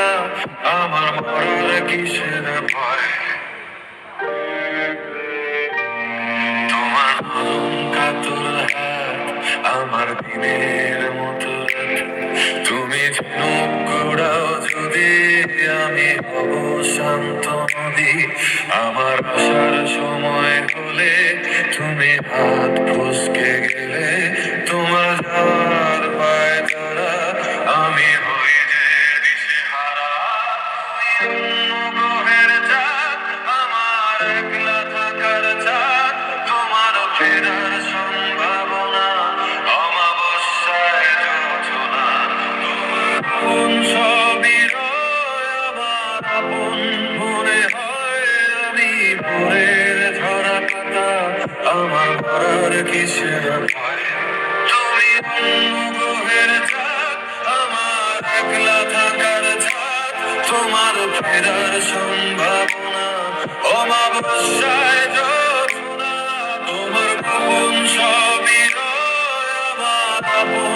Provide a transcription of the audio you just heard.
পাতা আমার তোমার আমার দিনের মতো তুমি ঝিনুক যদি আমি হব শান্ত নদী আমার আসার সময় হলে তুমি হাত ফসকে গেলে আমার মরার কিসের ভয়? তুমি অন্য গ্রহের ফেরার সম্ভাবনা। অমাবস্যায় তোমার ভবন সবই আমার